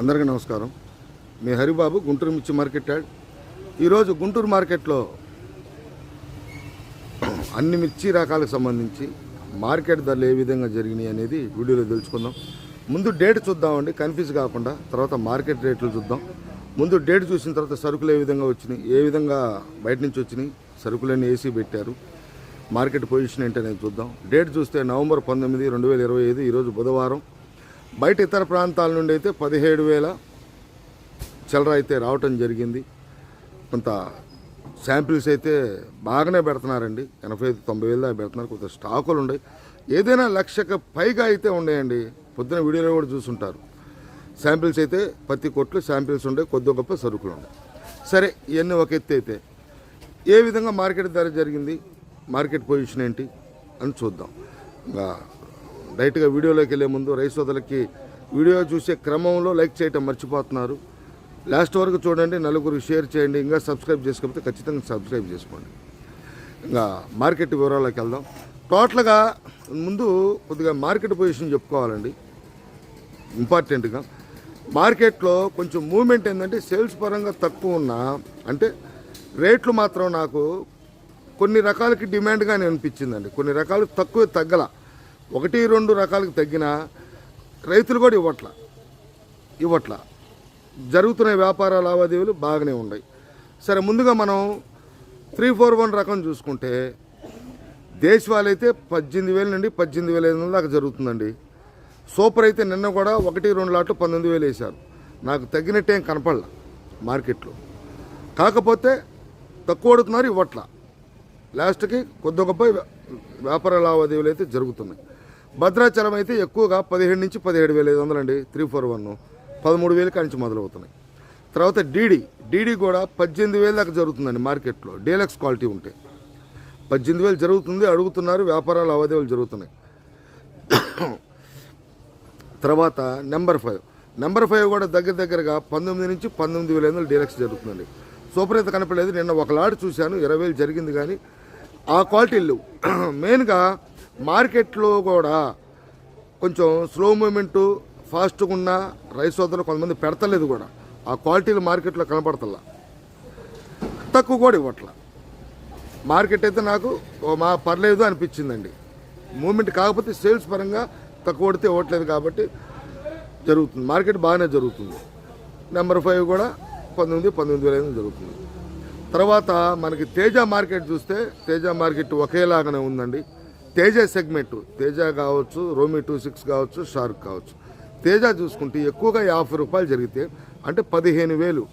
అందరికీ నమస్కారం. మీ హరిబాబు గుంటూరు మిర్చి మార్కెట్ యాడ్. ఈరోజు గుంటూరు మార్కెట్లో అన్ని మిర్చి రకాలకు సంబంధించి మార్కెట్ ధరలు ఏ విధంగా జరిగినాయి అనేది వీడియోలో తెలుసుకుందాం. ముందు డేట్ చూద్దామండి. కన్ఫ్యూజ్ కాకుండా తర్వాత మార్కెట్ రేట్లు చూద్దాం. ముందు డేట్ చూసిన తర్వాత సరుకులు ఏ విధంగా వచ్చినాయి ఏ విధంగా బయట నుంచి వచ్చినాయి సరుకులన్నీ ఏసీ పెట్టారు మార్కెట్ పొజిషన్ ఏంటనేది చూద్దాం. డేట్ చూస్తే నవంబర్ పంతొమ్మిది రెండు వేల ఇరవై ఐదు ఈరోజు బుధవారం. బయట ఇతర ప్రాంతాల నుండి అయితే పదిహేడు వేల చిల్లర అయితే రావటం జరిగింది. కొంత శాంపిల్స్ అయితే బాగానే పెడుతున్నారండి. ఎనభై ఐదు తొంభై వేలు దాకా పెడుతున్నారు. కొంత స్టాకులు ఉన్నాయి. ఏదైనా లక్షకు పైగా అయితే ఉన్నాయండి. పొద్దున వీడియోలో కూడా చూసుంటారు. శాంపిల్స్ అయితే ప్రతి కొట్లు శాంపిల్స్ ఉండే కొద్ది గొప్ప సరుకులు ఉన్నాయి. సరే ఇవన్నీ ఒక ఎత్తు అయితే. ఏ విధంగా మార్కెట్ ధర జరిగింది? మార్కెట్ పొజిషన్ ఏంటి? అని చూద్దాం. ఇంకా డైరెక్ట్గా వీడియోలోకి వెళ్ళే ముందు రైస్ సోదరులకి వీడియో చూసే క్రమంలో లైక్ చేయటం మర్చిపోతున్నారు. లాస్ట్ వరకు చూడండి నలుగురు షేర్ చేయండి ఇంకా సబ్స్క్రైబ్ చేసుకోకపోతే ఖచ్చితంగా సబ్స్క్రైబ్ చేసుకోండి. ఇంకా మార్కెట్ వివరాల్లోకి వెళ్దాం. టోటల్గా ముందు కొద్దిగా మార్కెట్ పొజిషన్ చెప్పుకోవాలండి. ఇంపార్టెంట్గా మార్కెట్లో కొంచెం మూమెంట్ ఏంటంటే సేల్స్ పరంగా తక్కువ ఉన్నా అంటే రేట్లు మాత్రం నాకు కొన్ని రకాలకి డిమాండ్గానే అనిపించిందండి. కొన్ని రకాలు తక్కువ తగ్గల. ఒకటి రెండు రకాలకు తగ్గిన రైతులు కూడా ఇవ్వట్ల. ఇవ్వట్ల. జరుగుతున్న వ్యాపార లావాదేవీలు బాగానే ఉన్నాయి. సరే ముందుగా మనం త్రీ ఫోర్ వన్ రకం చూసుకుంటే దేశవాళీ అయితే పద్దెనిమిది వేల నుండి పద్దెనిమిది వేల ఐదు వందల దాకా జరుగుతుందండి. సూపర్ అయితే నిన్న కూడా ఒకటి రెండు లాట్లు పంతొమ్మిది వేలు వేశారు. నాకు తగ్గినట్టేం కనపడలా మార్కెట్లో. కాకపోతే తక్కువ అడుగుతున్నారు ఇవ్వట్ల. లాస్ట్కి కొద్ది గొప్ప వ్యాపార లావాదేవీలు అయితే జరుగుతున్నాయి. భద్రాచలం అయితే ఎక్కువగా పదిహేడు నుంచి పదిహేడు వేల ఐదు వందలు అండి త్రీ ఫోర్ వన్ పదమూడు వేల కానించి మొదలవుతున్నాయి. తర్వాత డీడీ డీడీ కూడా పద్దెనిమిది వేల దాకా జరుగుతుందండి మార్కెట్లో. డీలక్స్ క్వాలిటీ ఉంటే. పద్దెనిమిది వేలు జరుగుతుంది అడుగుతున్నారు వ్యాపార లావాదేవీలు జరుగుతున్నాయి. తర్వాత నెంబర్ ఫైవ్. నెంబర్ ఫైవ్ కూడా దగ్గర దగ్గరగా పంతొమ్మిది నుంచి పంతొమ్మిది వేల ఐదు వందలు డీలక్స్ జరుగుతుందండి. సూపర్ అయితే కనపడలేదు నిన్న ఒక చూశాను ఇరవై వేలు జరిగింది కానీ ఆ క్వాలిటీలు. మెయిన్గా మార్కెట్లో కూడా కొంచెం స్లో మూమెంటు ఫాస్ట్గా ఉన్న రైస్ వద్ద కొంతమంది పెడతలేదు కూడా. ఆ క్వాలిటీలు మార్కెట్లో కనపడతల్లా తక్కువ కూడా ఇవ్వట్ల. మార్కెట్ అయితే నాకు మా పర్లేదు అనిపించిందండి. మూమెంట్ కాకపోతే సేల్స్ పరంగా తక్కువ పడితే ఇవ్వట్లేదు కాబట్టి జరుగుతుంది. మార్కెట్ బాగానే జరుగుతుంది. నెంబర్ ఫైవ్ కూడా పంతొమ్మిది పంతొమ్మిది వేల జరుగుతుంది. తర్వాత మనకి తేజ మార్కెట్ చూస్తే తేజ మార్కెట్ ఒకేలాగానే ఉందండి. తేజ సెగ్మెంట్ తేజ కావచ్చు రోమి టూ సిక్స్ కావచ్చు షార్క్ కావచ్చు. తేజ చూసుకుంటే ఎక్కువగా యాభై రూపాయలు జరిగితే అంటే పదిహేను వేలు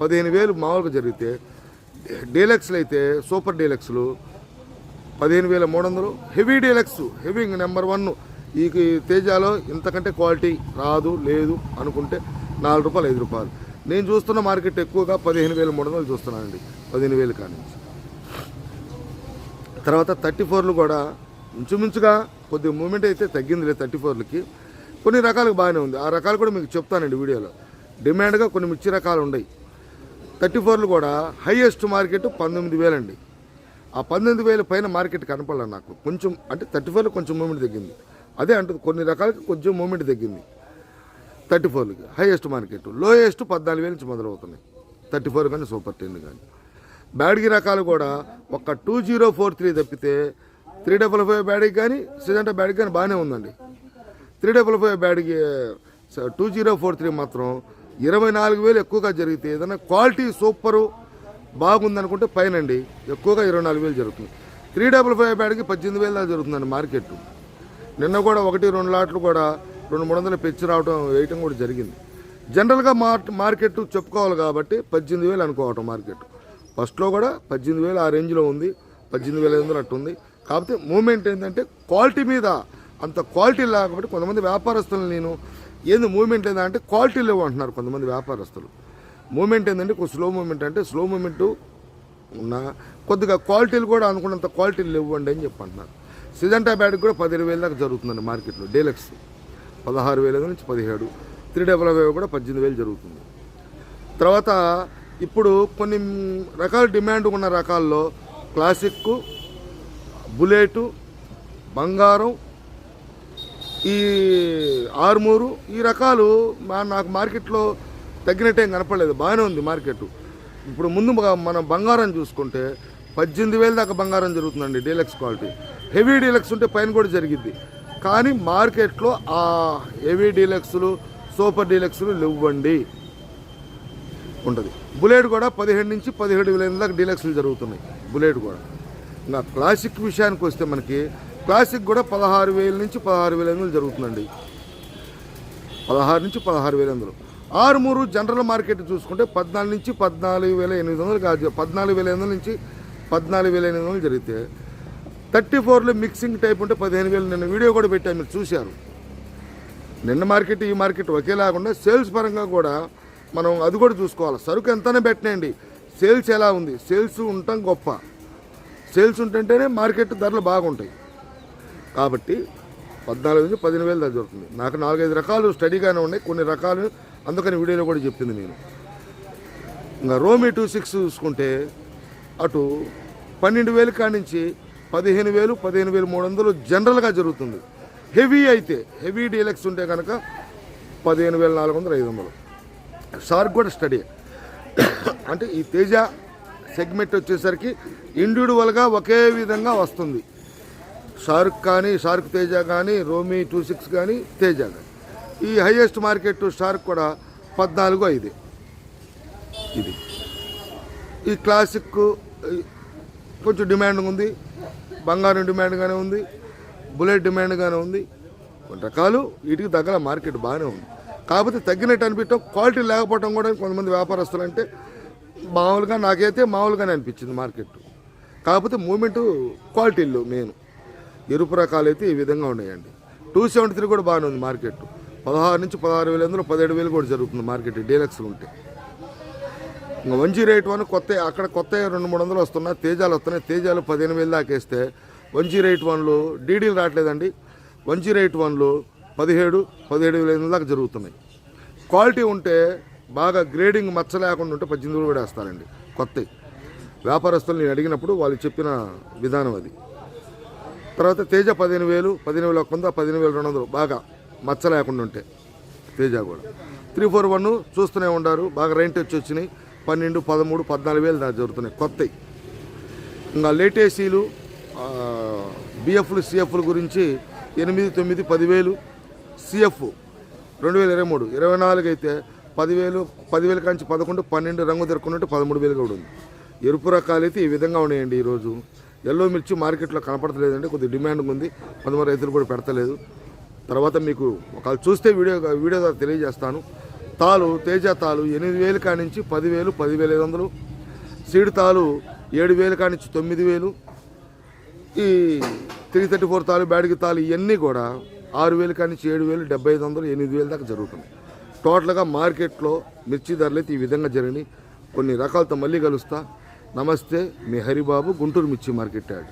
పదిహేను వేలు మామూలుగా జరిగితే డీలక్స్లు అయితే సూపర్ డీలక్స్లు పదిహేను వేల మూడు వందలు. Heavy deluxe heavy number one. ఈ తేజాలో ఇంతకంటే క్వాలిటీ రాదు లేదు అనుకుంటే నాలుగు రూపాయలు ఐదు రూపాయలు. నేను చూస్తున్న మార్కెట్ ఎక్కువగా పదిహేను వేల మూడు వందలు చూస్తున్నానండి పదిహేను వేలు కానించి. తర్వాత థర్టీ ఫోర్లు కూడా ఇంచుమించుగా కొద్దిగా మూమెంట్ అయితే తగ్గింది లేదు థర్టీ ఫోర్లకి. కొన్ని రకాలకు బాగానే ఉంది. ఆ రకాలు కూడా మీకు చెప్తానండి వీడియోలో. డిమాండ్గా కొన్ని మిర్చి రకాలు ఉన్నాయి థర్టీ ఫోర్లు కూడా హైయెస్ట్ మార్కెట్ పంతొమ్మిది వేలండి. ఆ పంతొమ్మిది వేల పైన మార్కెట్ కనపడలే నాకు. కొంచెం అంటే థర్టీ ఫోర్లో కొంచెం మూమెంట్ తగ్గింది. అదే అంటుంది కొన్ని రకాలకి కొంచెం మూమెంట్ తగ్గింది. థర్టీ ఫోర్లకి హైయెస్ట్ మార్కెట్. లోయెస్ట్ పద్నాలుగు వేల నుంచి మొదలవుతున్నాయి. థర్టీ ఫోర్ కానీ సూపర్ టెన్ కానీ. బ్యాడ్గి రకాలు కూడా ఒక టూ జీరో ఫోర్ త్రీ తప్పితే త్రీ డబుల్ ఫైవ్ బ్యాడ్కి కానీ సిజంటా బ్యాడ్కి కానీ బాగానే ఉందండి. త్రీ డబుల్ ఫైవ్ బ్యాడ్కి టూ జీరో ఫోర్ త్రీ మాత్రం ఇరవై నాలుగు వేలు ఎక్కువగా జరిగితే ఏదైనా క్వాలిటీ సూపరు బాగుందనుకుంటే పైన అండి ఎక్కువగా ఇరవై నాలుగు వేలు జరుగుతుంది. త్రీ డబుల్ ఫైవ్ బ్యాడ్కి పద్దెనిమిది వేలు దాకా జరుగుతుందండి మార్కెట్. నిన్న కూడా ఒకటి రెండు లాట్లు కూడా రెండు మూడు వందలు పెంచి రావడం వేయటం కూడా జరిగింది. జనరల్గా మార్ మార్కెట్ చెప్పుకోవాలి కాబట్టి పద్దెనిమిది వేలు అనుకోవటం మార్కెట్. ఫస్ట్లో కూడా పద్దెనిమిది వేలు ఆ రేంజ్లో ఉంది పద్దెనిమిది వేల ఐదు వందలు అట్టుంది. కాకపోతే మూమెంట్ ఏంటంటే క్వాలిటీ మీద అంత క్వాలిటీ లేకపోతే కొంతమంది వ్యాపారస్తులు నేను ఏంది మూమెంట్ ఏంటంటే క్వాలిటీ లేవు అంటున్నారు కొంతమంది వ్యాపారస్తులు. మూమెంట్ ఏంటంటే కొంచెం స్లో మూమెంట్ అంటే స్లో మూమెంట్ ఉన్న కొద్దిగా క్వాలిటీలు కూడా అనుకున్నంత క్వాలిటీలు లేవండి అని చెప్పి అంటున్నారు సిజంటా బ్యాడ్కి కూడా పదిహేను వేల దాకా జరుగుతుందండి మార్కెట్లో డీలక్స్. పదహారు వేల నుంచి పదిహేడు. త్రీ డబల్ ఫైవ్ కూడా పద్దెనిమిది వేలు జరుగుతుంది. తర్వాత ఇప్పుడు కొన్ని రకాల డిమాండ్ ఉన్న రకాల్లో క్లాసిక్ బుల్లెటు బంగారం ఈ ఆరుమూరు ఈ రకాలు మా నాకు మార్కెట్లో తగ్గినట్టేం కనపడలేదు. బాగానే ఉంది మార్కెట్. ఇప్పుడు ముందు మనం బంగారం చూసుకుంటే పద్దెనిమిది వేల దాకా బంగారం జరుగుతుందండి డీలక్స్ క్వాలిటీ. హెవీ డీలక్స్ ఉంటే పైన కూడా జరిగిద్ది. కానీ మార్కెట్లో ఆ హెవీ డీలక్స్లు సూపర్ డీలక్స్లు ఇవ్వండి ఉంటుంది. బుల్లెట్ కూడా పదిహేడు నుంచి పదిహేడు వేల దాకా డీలక్స్లు జరుగుతున్నాయి. బుల్లెట్ కూడా. నా క్లాసిక్ విషయానికి వస్తే మనకి క్లాసిక్ కూడా పదహారు వేల నుంచి పదహారు వేల ఎనిమిది జరుగుతుందండి. పదహారు నుంచి పదహారు వేల ఎనిమిది ఆరుమూరు జనరల్ మార్కెట్ చూసుకుంటే పద్నాలుగు నుంచి పద్నాలుగు వేల ఎనిమిది వందలు కాదు పద్నాలుగు వేల ఎనిమిది నుంచి పద్నాలుగు వేల ఎనిమిది వందలు జరిగితే థర్టీ ఫోర్లో మిక్సింగ్ టైప్ ఉంటే పదిహేను వేలు. నిన్న వీడియో కూడా పెట్టాను మీరు చూశారు. నిన్న మార్కెట్ ఈ మార్కెట్ ఒకేలాగుండా. సేల్స్ పరంగా కూడా మనం అది కూడా చూసుకోవాలి. సరుకు ఎంతనే పెట్టినండి. సేల్స్ ఎలా ఉంది? సేల్స్ ఉండటం గొప్ప. సేల్స్ ఉంటుంటేనే మార్కెట్ ధరలు బాగుంటాయి. కాబట్టి పద్నాలుగు నుంచి పదిహేను వేలు దాకా దొరుకుతుంది. నాకు నాలుగైదు రకాలు స్టడీగానే ఉన్నాయి. కొన్ని రకాలు అందుకని వీడియోలో కూడా చెప్పింది నేను. ఇంకా రోమి టూ సిక్స్ చూసుకుంటే అటు పన్నెండు వేలు కానించి పదిహేను వేలు పదిహేను వేలు మూడు వందలు జనరల్గా జరుగుతుంది. హెవీ అయితే హెవీ డీలక్స్ ఉంటే కనుక పదిహేను వేల నాలుగు వందలు ఐదు వందలు. షార్క్ కూడా స్టడీ అంటే ఈ తేజ సెగ్మెంట్ వచ్చేసరికి ఇండివిజువల్గా ఒకే విధంగా వస్తుంది. షారుక్ కానీ షారుక్ తేజ కానీ రోమీ టూ సిక్స్ కానీ తేజ కానీ. ఈ హైయెస్ట్ మార్కెట్ షారుక్ కూడా పద్నాలుగు ఐదు. ఇది. ఈ క్లాసిక్ కొంచెం డిమాండ్ ఉంది. బంగారం డిమాండ్గానే ఉంది. బుల్లెట్ డిమాండ్గానే ఉంది. కొన్ని రకాలు వీటికి దగ్గర మార్కెట్ బాగానే ఉంది. కాకపోతే తగ్గినట్టు అనిపించడం క్వాలిటీ లేకపోవడం కూడా కొంతమంది వ్యాపారస్తులు అంటే మామూలుగా నాకైతే మామూలుగానే అనిపించింది మార్కెట్. కాకపోతే మూమెంట్ క్వాలిటీలు మెయిన్. ఎరుపు రకాలు అయితే ఈ విధంగా ఉన్నాయండి. టూ సెవెంటీ త్రీ కూడా బాగానే ఉంది మార్కెట్. పదహారు నుంచి పదహారు వేల ఎందులో పదిహేడు వేలు కూడా జరుగుతుంది మార్కెట్ డీలక్స్ ఉంటే. ఇంకా వన్ జీరో ఎయిట్ వన్ కొత్త అక్కడ కొత్త రెండు మూడు వందలు వస్తున్నాయి తేజాలు వస్తున్నాయి. తేజాలు పదిహేను వేలు దాకేస్తే వన్ జీరో ఎయిట్ వన్లు డీడీలు రావట్లేదండి. వన్ జీరో ఎయిట్ వన్లు పదిహేడు పదిహేడు వేల ఎనిమిది దాకా జరుగుతున్నాయి. క్వాలిటీ ఉంటే బాగా గ్రేడింగ్ మచ్చ లేకుండా ఉంటే పద్దెనిమిది కూడా వేస్తారండి. కొత్తవి వ్యాపారస్తులు నేను అడిగినప్పుడు వాళ్ళు చెప్పిన విధానం అది. తర్వాత తేజ పదిహేను వేలు పదిహేను వేల ఒక వంద పదిహేను వేల రెండు వందలు. బాగా మచ్చ లేకుండా ఉంటే తేజ కూడా. త్రీ ఫోర్ వన్ చూస్తూనే ఉండారు. బాగా రెంట్ వచ్చి వచ్చినాయి. పన్నెండు పదమూడు పద్నాలుగు వేలు దాకా జరుగుతున్నాయి. కొత్తవి ఇంకా లేటేసీలు బిఎఫ్లు సిఎఫ్ల గురించి ఎనిమిది తొమ్మిది పదివేలు. సిఎఫ్ రెండు వేల ఇరవై మూడు. ఇరవై నాలుగు అయితే పదివేలు పదివేల కాంచి పదకొండు పన్నెండు రంగు దొరుకున్నట్టు పదమూడు వేలు కూడా ఉంది. ఎరుపు రకాలు అయితే ఈ విధంగా ఉన్నాయండి ఈరోజు. ఎల్లో మిర్చి మార్కెట్లో కనపడతలేదండి కొద్దిగా డిమాండ్ ఉంది. కొంతమంది రైతులు కూడా పెడతలేదు. తర్వాత మీకు ఒకవేళ చూస్తే వీడియో వీడియో ద్వారా తెలియజేస్తాను. తాలు తేజ తాలు ఎనిమిది వేలు కానించి పదివేలు పదివేల ఐదు వందలు. సీడ్ తాలు ఏడు వేలు కానించి తొమ్మిది వేలు. ఈ త్రీ థర్టీ ఫోర్ తాలు బ్యాడ్కి తాలు ఇవన్నీ కూడా ఆరు వేలు కానించి ఏడు వేలు డెబ్బై ఐదు వందలు ఎనిమిది వేలు దాకా జరుగుతుంది టోటల్గా మార్కెట్లో మిర్చి ధరలు అయితే ఈ విధంగా జరిగినాయి. కొన్ని రకాలతో మళ్ళీ కలుస్తా. నమస్తే మీ హరిబాబు గుంటూరు మిర్చి మార్కెట్ యాడ్.